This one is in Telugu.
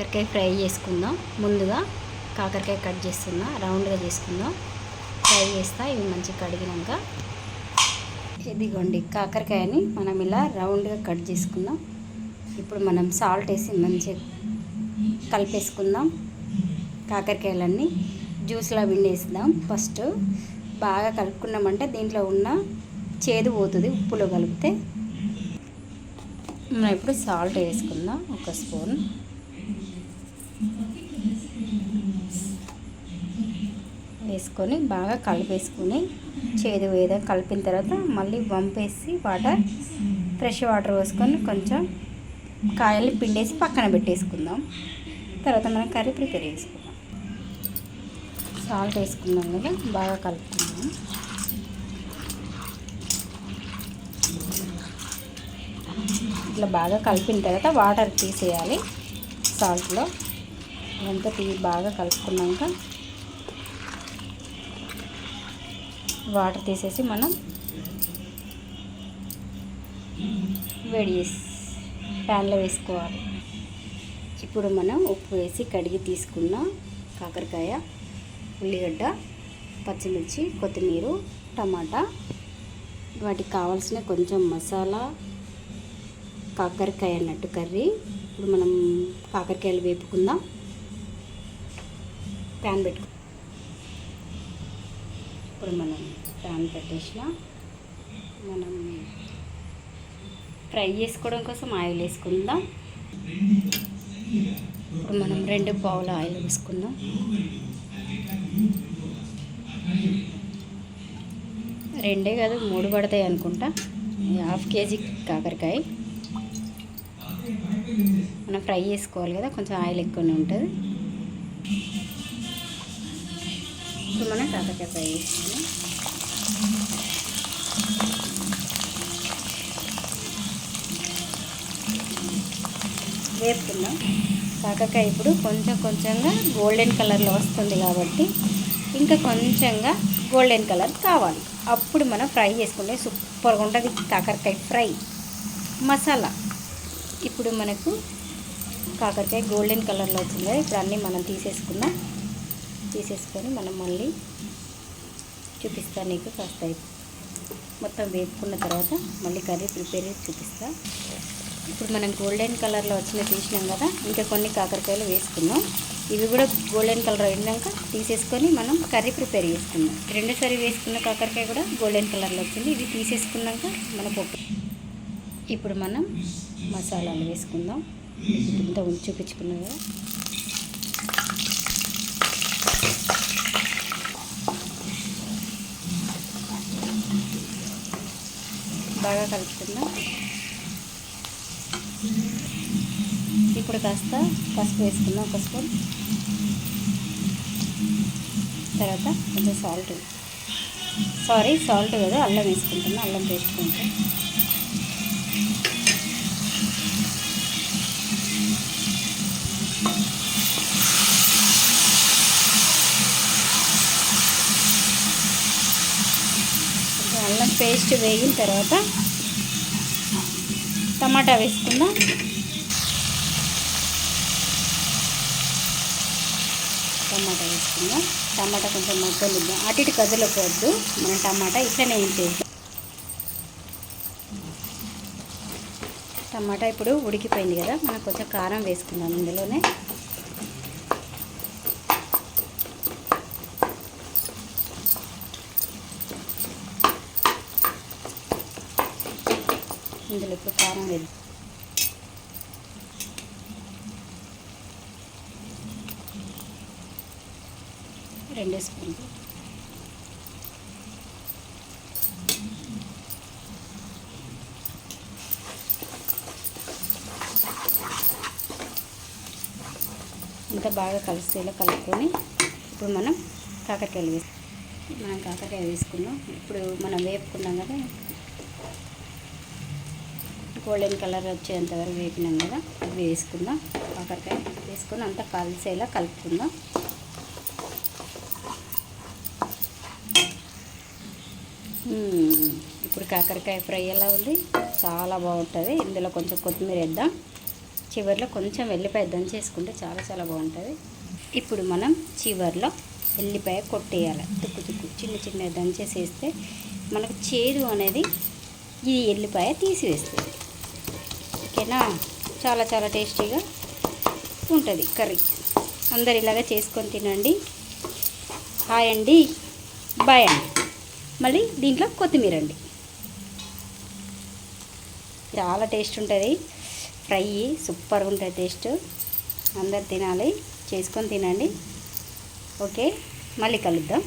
కాకరకాయ ఫ్రై చేసుకుందాం. ముందుగా కాకరకాయ కట్ చేస్తున్నా రౌండ్గా చేసుకుందాం. ఫ్రై చేస్తా ఇవి మంచిగా కడిగినాక. ఇదిగోండి కాకరకాయని మనం ఇలా రౌండ్గా కట్ చేసుకుందాం. ఇప్పుడు మనం సాల్ట్ వేసి మంచిగా కలిపేసుకుందాం. కాకరకాయలన్నీ జ్యూస్లో పిండేద్దాం ఫస్ట్ బాగా కలుపుకున్నామంటే దీంట్లో ఉన్న చేదు పోతుంది ఉప్పులో కలిపితే. మనం ఇప్పుడు సాల్ట్ వేసుకుందాం ఒక స్పూన్. వేసుకొని బాగా కలిపేసుకొని చేదు వేద కలిపిన తర్వాత మళ్ళీ వంపేసి వాటర్ ఫ్రెష్ వాటర్ పోసుకొని కొంచెం కాయల్ని పిండేసి పక్కన పెట్టేసుకుందాం. తర్వాత మనం కర్రీ ప్రిపేర్ చేసుకుందాం. సాల్ట్ వేసుకున్నాం కదా బాగా కలుపుకుందాం. ఇట్లా బాగా కలిపిన తర్వాత వాటర్ తీసేయాలి సాల్ట్లో. ఇదంతా తీ బాగా కలుపుకున్నాక వాటర్ తీసేసి మనం వేడి చేసి ప్యాన్లో వేసుకోవాలి. ఇప్పుడు మనం ఉప్పు వేసి కడిగి తీసుకున్న కాకరకాయ ఉల్లిగడ్డ పచ్చిమిర్చి కొత్తిమీర టమాటా వాటికి కావాల్సిన కొంచెం మసాలా కాకరకాయ అన్నట్టు కర్రీ. ఇప్పుడు మనం కాకరకాయలు వేపుకుందాం. ప్యాన్ పెట్టుకుందాం ఇప్పుడు మనం ప్యాన్ పెట్టేసిన మనం ఫ్రై చేసుకోవడం కోసం ఆయిల్ వేసుకుందాం. ఇప్పుడు మనం రెండు పావుల ఆయిల్ వేసుకుందాం. రెండే కాదు మూడు పడతాయి అనుకుంటా. హాఫ్ కేజీ కాకరకాయ. మనం ఫ్రై చేసుకోవాలి కదా కొంచెం ఆయిల్ ఎక్కువనే ఉంటుంది. ఇప్పుడు మనం కాకరకాయ ఫ్రై చేసుకుందాం వేపుకుందాం. కాకరకాయ ఇప్పుడు కొంచెం కొంచెంగా గోల్డెన్ కలర్లో వస్తుంది కాబట్టి ఇంకా కొంచెంగా గోల్డెన్ కలర్ కావాలి. అప్పుడు మనం ఫ్రై చేసుకుంటే సూపర్గా ఉంటుంది కాకరకాయ ఫ్రై. మసాలా. ఇప్పుడు మనకు కాకరకాయ గోల్డెన్ కలర్లో వచ్చింది ఇప్పుడు అన్నీ మనం తీసేసుకున్నాం తీసేసుకొని మనం మళ్ళీ చూపిస్తాను నీకు కాస్త మొత్తం వేపుకున్న తర్వాత మళ్ళీ కర్రీ ప్రిపేర్ చేసి చూపిస్తా. ఇప్పుడు మనం గోల్డెన్ కలర్లో వచ్చిన తీసినాం కదా ఇంకా కొన్ని కాకరకాయలు వేసుకున్నాం ఇవి కూడా గోల్డెన్ కలర్ అయినాక తీసేసుకొని మనం కర్రీ ప్రిపేర్ చేసుకున్నాం రెండోసారి వేసుకున్న కాకరకాయ కూడా గోల్డెన్ కలర్లో వచ్చింది. ఇవి తీసేసుకున్నాక మనకు ఇప్పుడు మనం మసాలాలు వేసుకుందాం. ఇంత చూపించుకున్నాం కదా. బాగా కలుపుకుందాం. ఇప్పుడు కాస్త పసుపు వేసుకుందాం ఒక స్పూన్. తర్వాత కొంచెం సాల్ట్. సారీ సాల్ట్ కదా అల్లం వేసుకుంటున్నాం అల్లం వేసుకుంటాం అల్లం పేస్ట్ వేగిన తర్వాత టమాటా వేసుకుందాం. టమాటా వేసుకుందాం. టమాటా కొంచెం మగ్గలుద్దాం అటు ఇటు కదలకూడదు. మన టమాటా ఇట్లనే ఏం చేద్దాం టమాటా ఇప్పుడు ఉడికిపోయింది కదా. మనం కొంచెం కారం వేసుకుందాం ఇందులోనే. ఇందులో ఇప్పుడు కారం వేద్దాం రెండు స్పూన్లు. ఇంత బాగా కలిసేలా కలుపుకొని ఇప్పుడు మనం కాకరకాయలు వేసి మనం కాకరకాయ వేసుకున్నాం. ఇప్పుడు మనం వేపుకున్నాం కదా గోల్డెన్ కలర్ వచ్చేంతవరకు వేపినాం కదా అవి వేసుకుందాం. కాకరకాయ వేసుకుని అంతా కలిసేలా కలుపుకుందాం. ఇప్పుడు కాకరకాయ ఫ్రై ఎలా ఉంది? చాలా బాగుంటుంది. ఇందులో కొంచెం కొత్తిమీర వేద్దాం. చివరిలో కొంచెం వెల్లిపాయ దంచేసుకుంటే చాలా చాలా బాగుంటుంది. ఇప్పుడు మనం చివరిలో ఎల్లిపాయ కొట్టేయాలి. తుక్కు తుక్కు చిన్న చిన్న దంచేసేస్తే మనకు చేదు అనేది ఈ ఎల్లిపాయ తీసివేస్తుంది. ఓకేనా చాలా చాలా టేస్టీగా ఉంటుంది కర్రీ. అందరు ఇలాగా చేసుకొని తినండి. హాయ్ అండి. బాయ్ అండి. మళ్ళీ దీంట్లో కొత్తిమీర అండి. చాలా టేస్ట్ ఉంటుంది. ఫ్రై సూపర్గా ఉంటుంది టేస్ట్. అందరు తినాలి. చేసుకొని తినండి. ఓకే. మళ్ళీ కలుద్దాం.